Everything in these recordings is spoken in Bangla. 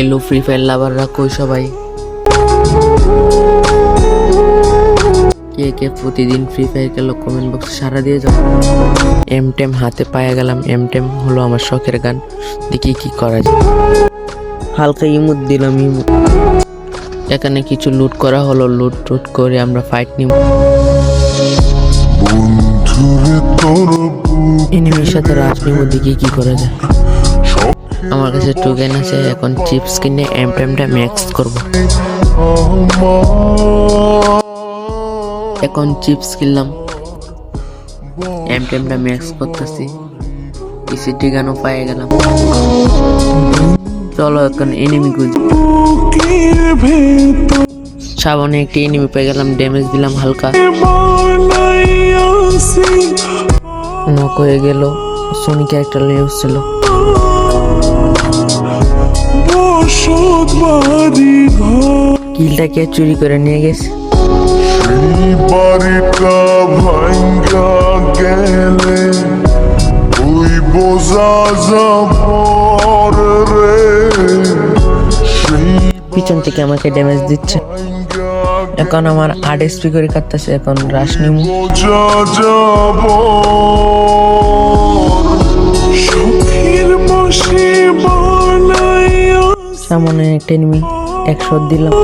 এলো ফ্রি ফায়ার লাভাররা কই সবাই? কে কে প্রতিদিন ফ্রি ফায়ার খেলো কমেন্ট বক্সে সারা দিয়ে যাও। এম টেম হাতে পায়ে গেলাম এম টেম হলো আমার শখের গান। দেখি কি করা যায়। হালকা ইমুদ দিলাম ইমুদ এখানে কিছু লুট করা হলো লুট টুট করে আমরা ফাইট নিব। এনিমির সাথে রাজ নিব দেখি কি করা যায়। আমার কাছে টোকেন আছে, এখন চিপস কিনে এম টাইমটা ম্যাক্স করব। এখন চিপস কিনলাম। এম টাইমটা ম্যাক্স করতেছি। ইসিটি গানও পায়ে গেলাম। চলো এখন এনিমি খুঁজি। সাবনে একটি এনিমি পেয়ে গেলাম ড্যামেজ দিলাম হালকা। নক হয়ে গেল। সোনিকে একটা লেউস ছিল ঘর। কিলটা কে চুরি করে নিয়ে গেছে? সেই বাড়িটা ভাঙ্গা গেলে ওই বোঝা যাব রে। পিছন থেকে আমাকে ড্যামেজ দিচ্ছে। এখন আমার আট এসপি করে কাটতেছে এখন রাশ নিমু সখীর বসে বানাইয়া সামনে একটা এনিমি একশো দিলাম।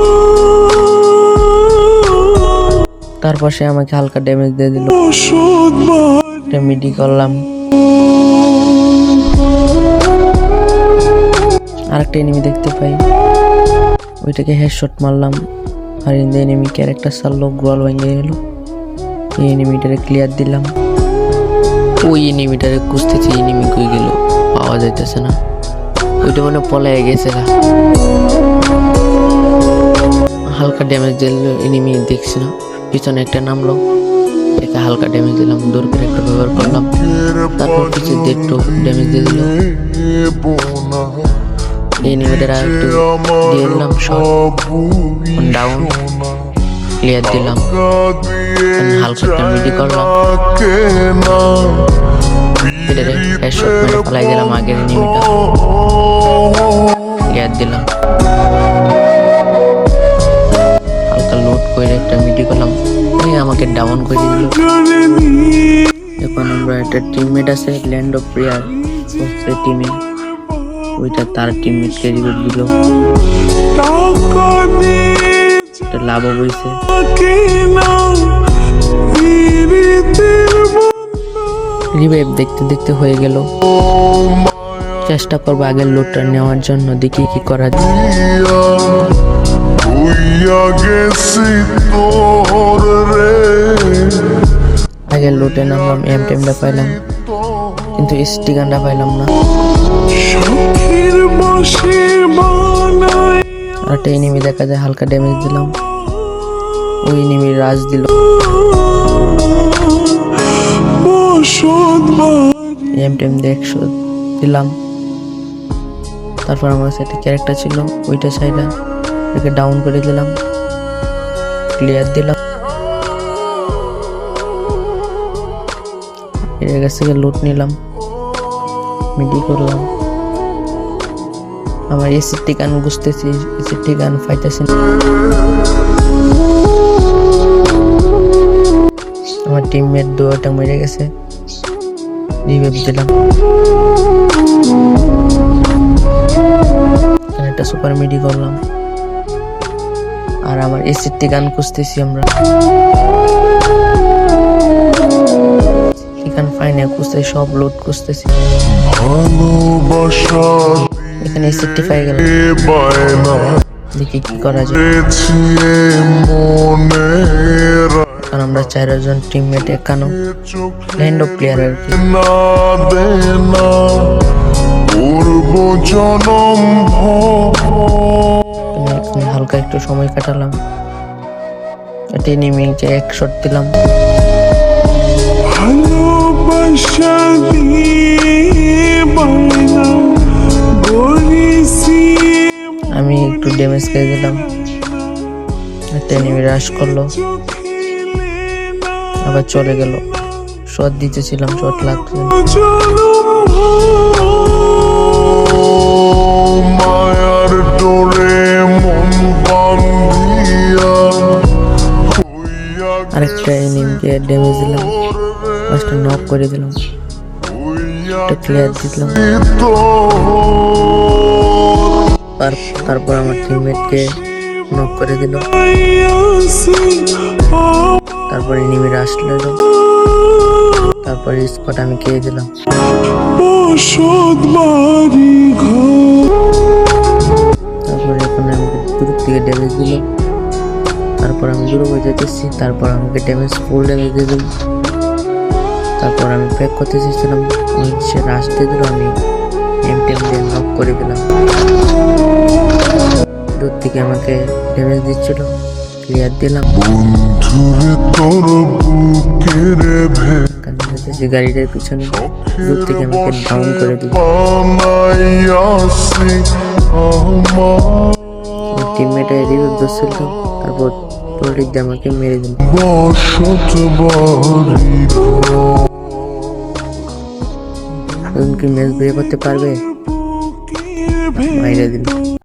তারপর সে আমাকে হালকা ড্যামেজ দিয়ে দিল। মিডি করলাম। আরেকটা এনিমি দেখতে পাই। ওইটাকে হেডশট মারলাম। আর ইন্দে এনিমি ক্যারেক্টার সারলো গোয়াল ভেঙে গেল। এই এনিমিটারে ক্লিয়ার দিলাম। ওই এনিমিটারে খুঁজতেছি এনিমি কই গেল? পাওয়া যাইতেছে না। ওইটা মানে পলায় গেছে না হালকা ড্যামেজ দিল এনিমি দেখছি না। পিছনে একটা নামলো। একে হালকা ড্যামেজ দিলাম, দূর করে একটা ব্যবহার করলাম। তারপর পিছনে দিয়ে একটু ড্যামেজ দিয়ে দিল। এই একটু দিয়ে দিলাম শট ডাউন ক্লিয়ার দিলাম। হালকা মিডি করলাম। এটারে হেডশট মেরে পালাই দিলাম আগের এনিমিটা ক্লিয়ার দিলাম। হালকা লোড করে একটা মিডি করলাম। আমাকে ডাউন করে দিল। এখন আমরা একটা টিমমেট আছে ল্যান্ড অফ প্লেয়ার হচ্ছে টিমে ওইটা তার টিমমেটকে রিভিউ দিল। একটা লাভও বইছে রিভাইভ দেখতে দেখতে হয়ে গেল। চেষ্টা করব আগের লোডটা নেওয়ার জন্য, দেখি কি করা যায়। আগের লোটে নামলাম এম টেমটা পাইলাম, কিন্তু স্টিগানটা পাইলাম না। একটা এনিমি দেখা যায়, হালকা ড্যামেজ দিলাম। ওই এনিমি রাজ দিল। এম টেম দিয়ে একশো দিলাম। তারপর আমার একটা ক্যারেক্টার ছিল, ওইটা সাইডা ওকে ডাউন করে দিলাম ক্লিয়ার দিলাম। এর কাছ থেকে লুট নিলাম মিডি করলাম। আমার এসির টিকান বুঝতেছি এসির টিকান পাইতেছি না। আমার টিমমেট দুটা মরে গেছে রিভাইভ দিলাম। একটা সুপার মিডি করলাম। আর আমার এসির গান খুঁজতেছি আমরা। এখানে ফাইনে খুঁজতেছি সব লোড খুঁজতেছি। এখানে এসিটি পাই গেল দেখি কি করা যায়। কারণ আমরা চারজন টিমমেট একানো। ল্যান্ড অফ প্লেয়ার আর কি। না দে না পূর্ব জনম হালকা একটু সময় কাটালাম। এটা নিমিকে এক শট দিলাম। ভালোবাসা আমি একটু ড্যামেজ খেয়ে দিলাম। একটা এনিমি রাশ করল। আবার চলে গেল। শট দিতেছিলাম শট লাগছে। আরেকটা এনিমকে ড্যামেজ দিলাম। ফার্স্টটা নক করে দিলাম। একটা ক্লিয়ার দিলাম। তারপর আমার টিমমেটকে নক করে দিল। তারপর এনিমি রাশ লাগল তারপর স্কট আমি খেয়ে দিলাম। যেতেছি তারপর আমাকে ড্যামেজ ফুল ড্যামেজ দিয়ে দিল। তারপর আমি ব্রেক করতে চেয়েছিলাম সে রাশ দিয়ে দিল আমি এম টেম দিয়ে নক করে দিলাম। দূর থেকে আমাকে ড্যামেজ দিচ্ছিল ক্লিয়ার দিলাম। হচ্ছে গাড়িটার পিছনে দূর থেকে আমাকে ডাউন করে দিল। টিমমেটে রিভিউ দিচ্ছিল তারপর দিয়ে আমাকে মেরে দিন তুমি কি ম্যাচ বের করতে পারবে? মেরে দিন দিল।